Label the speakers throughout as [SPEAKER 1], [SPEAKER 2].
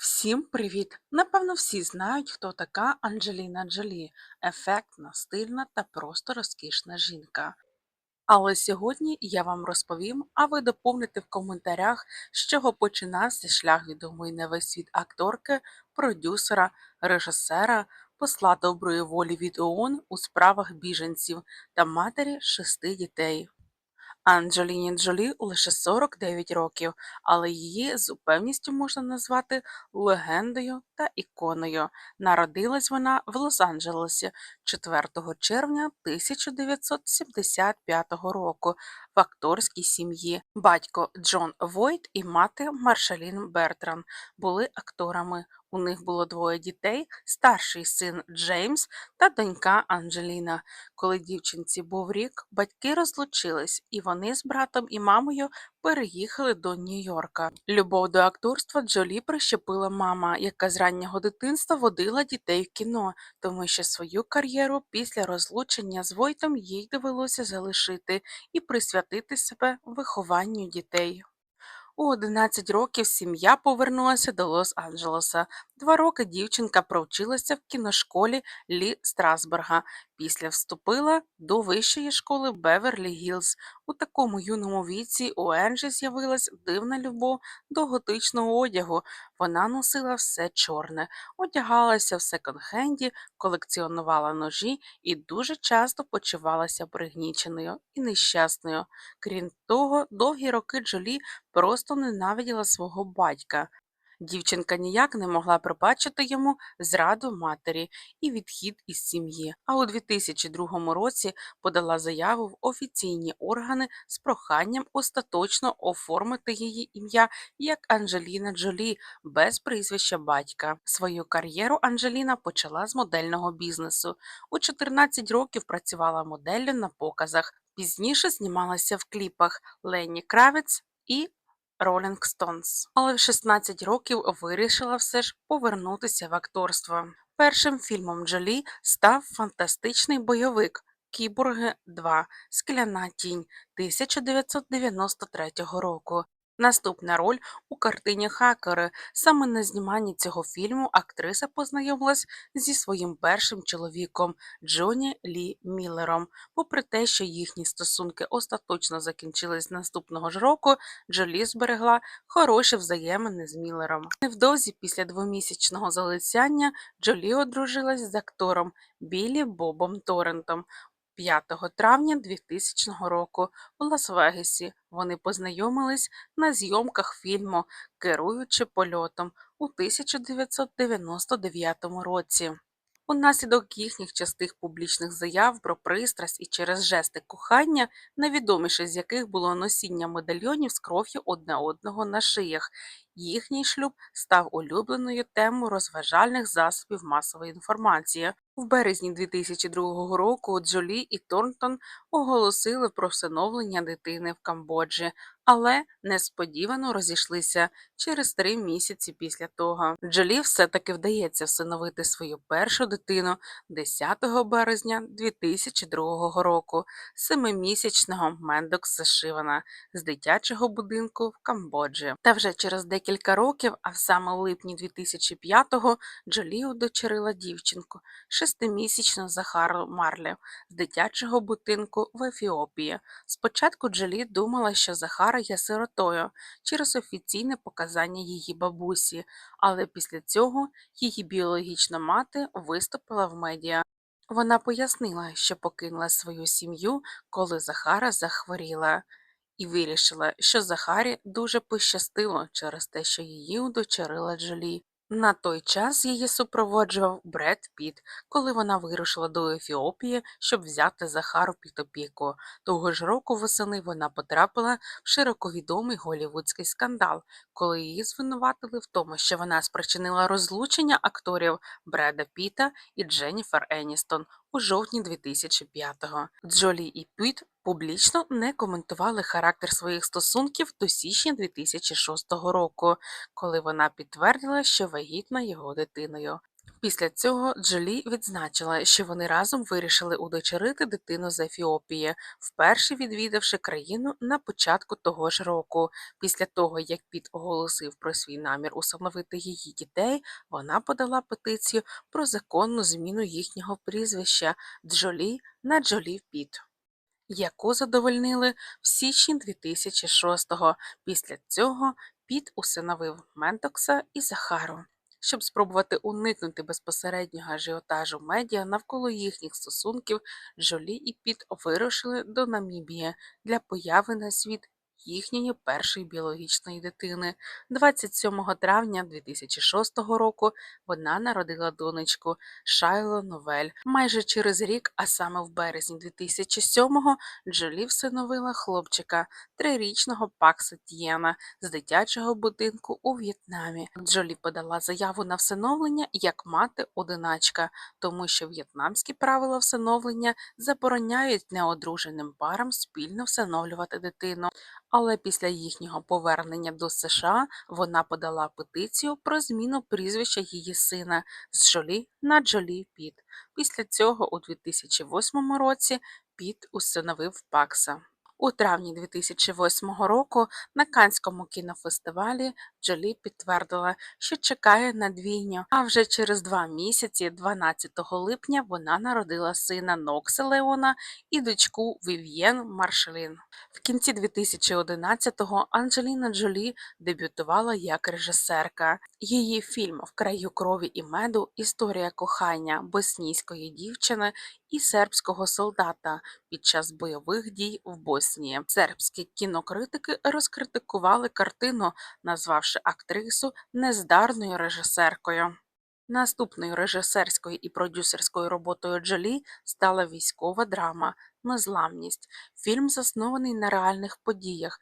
[SPEAKER 1] Всім привіт! Напевно, всі знають, хто така Анджеліна Джолі, ефектна, стильна та просто розкішна жінка. Але сьогодні я вам розповім, а ви доповните в коментарях, з чого починався шлях відомої на весь світ акторки, продюсера, режисера, посла доброї волі від ООН у справах біженців та матері шести дітей. Анджеліні Джолі лише 49 років, але її з упевністю можна назвати легендою та іконою. Народилась вона в Лос-Анджелесі 4 червня 1975 року в акторській сім'ї. Батько Джон Войт і мати Маршалін Бертран були акторами. У них було двоє дітей: старший син Джеймс та донька Анджеліна. Коли дівчинці був рік, батьки розлучились, і вони з братом і мамою переїхали до Нью-Йорка. Любов до акторства Джолі прищепила мама, яка з раннього дитинства водила дітей в кіно, тому що свою кар'єру після розлучення з Войтом їй довелося залишити і присвятити себе вихованню дітей. У 11 років сім'я повернулася до Лос-Анджелеса. Два роки дівчинка провчилася в кіношколі Лі Страсберга. Після вступила до вищої школи Беверлі Гілз. У такому юному віці у Енджі з'явилась дивна любов до готичного одягу. Вона носила все чорне, одягалася в секонд-хенді, колекціонувала ножі і дуже часто почувалася пригніченою і нещасною. Крім того, довгі роки Джолі просто ненавиділа свого батька. Дівчинка ніяк не могла пробачити йому зраду матері і відхід із сім'ї. А у 2002 році подала заяву в офіційні органи з проханням остаточно оформити її ім'я як Анджеліна Джолі без прізвища батька. Свою кар'єру Анджеліна почала з модельного бізнесу. У 14 років працювала моделлю на показах. Пізніше знімалася в кліпах Лені Кравець і Rolling Stones. Але в 16 років вирішила все ж повернутися в акторство. Першим фільмом Джолі став фантастичний бойовик Кіборги 2 Скляна тінь 1993 року. Наступна роль у картині Хакери. Саме на зніманні цього фільму актриса познайомилась зі своїм першим чоловіком Джоні Лі Міллером. Попри те, що їхні стосунки остаточно закінчились наступного ж року, Джолі зберегла хороші взаємини з Міллером. Невдовзі після двомісячного залицяння Джолі одружилась з актором Білі Бобом Торрентом. 5 травня 2000 року в Лас-Вегасі вони познайомились на зйомках фільму Керуючи польотом у 1999 році. Унаслідок їхніх частих публічних заяв про пристрасть і через жести кохання, найвідоміше з яких було носіння медальйонів з кров'ю одне одного на шиях. Їхній шлюб став улюбленою темою розважальних засобів масової інформації. В березні 2002 року Джолі і Торнтон оголосили про всиновлення дитини в Камбоджі, але несподівано розійшлися через три місяці після того. Джолі все-таки вдається всиновити свою першу дитину 10 березня 2002 року, семимісячного Мендокса Шивана з дитячого будинку в Камбоджі. Та вже через декілька років, а саме у липні 2005-го, Джолі удочерила дівчинку, шестимісячну Захару Марлі з дитячого будинку в Ефіопії. Спочатку Джолі думала, що Захара є сиротою через офіційне показання її бабусі, але після цього її біологічна мати виступила в медіа. Вона пояснила, що покинула свою сім'ю, коли Захара захворіла, і вирішила, що Захарі дуже пощастило через те, що її удочерила Джолі. На той час її супроводжував Бред Піт, коли вона вирушила до Ефіопії, щоб взяти Захару під опіку. Того ж року восени вона потрапила в широковідомий голівудський скандал, коли її звинуватили в тому, що вона спричинила розлучення акторів Бреда Піта і Дженніфер Еністон у жовтні 2005-го. Джолі і Піт публічно не коментували характер своїх стосунків до січня 2006 року, коли вона підтвердила, що вагітна його дитиною. Після цього Джолі відзначила, що вони разом вирішили удочерити дитину з Ефіопії, вперше відвідавши країну на початку того ж року. Після того, як Піт оголосив про свій намір усиновити її дітей, вона подала петицію про законну зміну їхнього прізвища Джолі на Джолі Піт. Яку задовольнили в січні 2006-го. Після цього Піт усиновив Ментокса і Захару. Щоб спробувати уникнути безпосереднього ажіотажу медіа навколо їхніх стосунків, Джолі і Піт вирушили до Намібії для появи на світ їхньої першої біологічної дитини. 27 травня 2006 року вона народила донечку Шайло Новель. Майже через рік, а саме в березні 2007-го, Джолі всиновила хлопчика, трирічного Пакса Т'єна з дитячого будинку у В'єтнамі. Джолі подала заяву на всиновлення як мати-одиначка, тому що в'єтнамські правила всиновлення забороняють неодруженим парам спільно всиновлювати дитину. Але після їхнього повернення до США вона подала петицію про зміну прізвища її сина з Джолі на Джолі Піт. Після цього у 2008 році Піт усиновив Пакса. У травні 2008 року на Канському кінофестивалі Джолі підтвердила, що чекає на двійню, а вже через два місяці, 12 липня, вона народила сина Нокса Леона і дочку Вів'єн Маршалін. В кінці 2011-го Анджеліна Джолі дебютувала як режисерка. Її фільм В краю крові і меду історія кохання боснійської дівчини і сербського солдата під час бойових дій в Боснії. Сербські кінокритики розкритикували картину, назвавши актрису нездарною режисеркою. Наступною режисерською і продюсерською роботою Джолі стала військова драма Незламність. Фільм заснований на реальних подіях,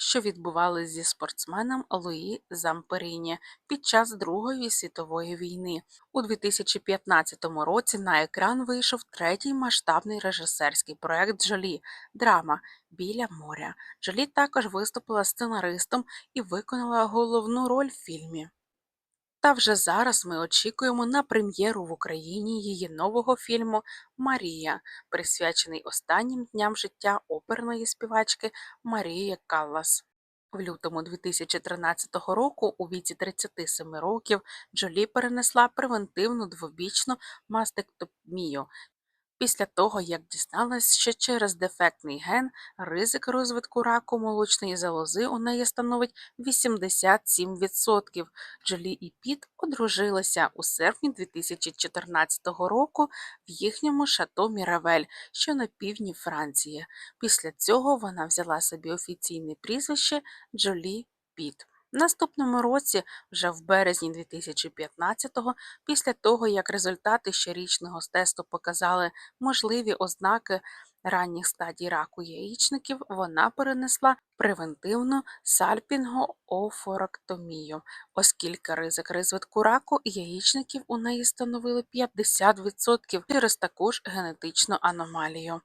[SPEAKER 1] що відбувалися зі спортсменом Луї Замперіні під час Другої світової війни. У 2015 році на екран вийшов третій масштабний режисерський проект Джолі драма Біля моря. Джолі також виступила сценаристом і виконала головну роль в фільмі. Та вже зараз ми очікуємо на прем'єру в Україні її нового фільму Марія, присвячений останнім дням життя оперної співачки Марії Каллас. В лютому 2013 року, у віці 37 років, Джолі перенесла превентивну двобічну мастектомію після того, як дізналась, що через дефектний ген ризик розвитку раку молочної залози у неї становить 87%. Джолі і Піт одружилися у серпні 2014 року в їхньому шато Міравель, що на півдні Франції. Після цього вона взяла собі офіційне прізвище Джолі Піт. Наступному році, вже в березні 2015-го, після того, як результати щорічного тесту показали можливі ознаки ранніх стадій раку яєчників, вона перенесла превентивну сальпінгоофорактомію, оскільки ризик розвитку раку яєчників у неї становили 50% через таку ж генетичну аномалію.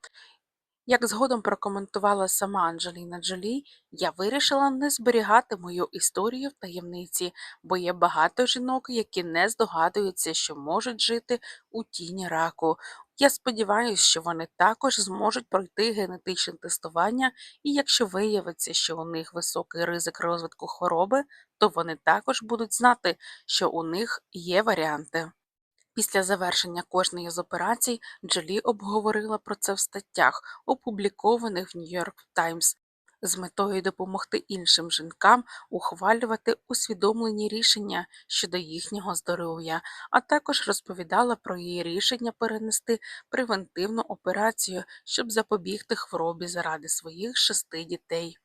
[SPEAKER 1] Як згодом прокоментувала сама Анджеліна Джолі, я вирішила не зберігати мою історію в таємниці, бо є багато жінок, які не здогадуються, що можуть жити у тіні раку. Я сподіваюся, що вони також зможуть пройти генетичне тестування, і якщо виявиться, що у них високий ризик розвитку хвороби, то вони також будуть знати, що у них є варіанти. Після завершення кожної з операцій Джолі обговорила про це в статтях, опублікованих в York Times, з метою допомогти іншим жінкам ухвалювати усвідомлені рішення щодо їхнього здоров'я, а також розповідала про її рішення перенести превентивну операцію, щоб запобігти хворобі заради своїх шести дітей.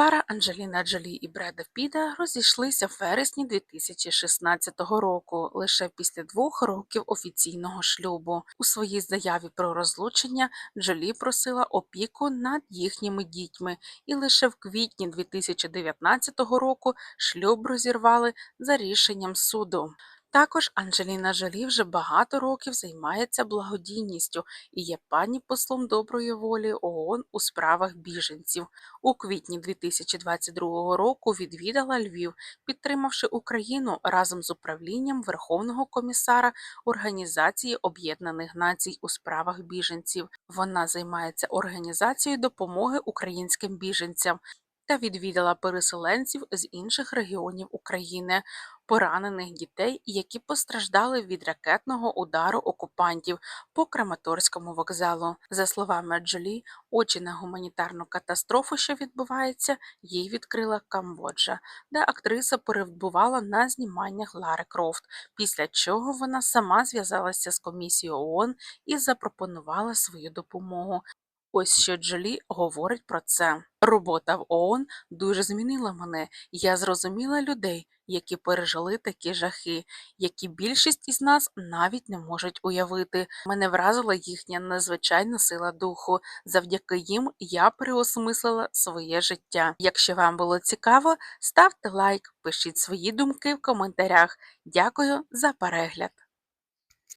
[SPEAKER 1] Пара Анджеліна Джолі і Бреда Піда розійшлися в вересні 2016 року, лише після двох років офіційного шлюбу. У своїй заяві про розлучення Джолі просила опіку над їхніми дітьми, і лише в квітні 2019 року шлюб розірвали за рішенням суду. Також Анджеліна Жолі вже багато років займається благодійністю і є пані послом доброї волі ООН у справах біженців. У квітні 2022 року відвідала Львів, підтримавши Україну разом з управлінням Верховного комісара Організації Об'єднаних Націй у справах біженців. Вона займається організацією допомоги українським біженцям та відвідала переселенців з інших регіонів України, поранених дітей, які постраждали від ракетного удару окупантів по Краматорському вокзалу. За словами Джолі, очі на гуманітарну катастрофу, що відбувається, їй відкрила Камбоджа, де актриса перебувала на зніманнях Лари Крофт, після чого вона сама зв'язалася з комісією ООН і запропонувала свою допомогу. Ось що Джолі говорить про це. Робота в ООН дуже змінила мене. Я зрозуміла людей, які пережили такі жахи, які більшість із нас навіть не можуть уявити. Мене вразила їхня незвичайна сила духу. Завдяки їм я переосмислила своє життя. Якщо вам було цікаво, ставте лайк, пишіть свої думки в коментарях. Дякую за перегляд.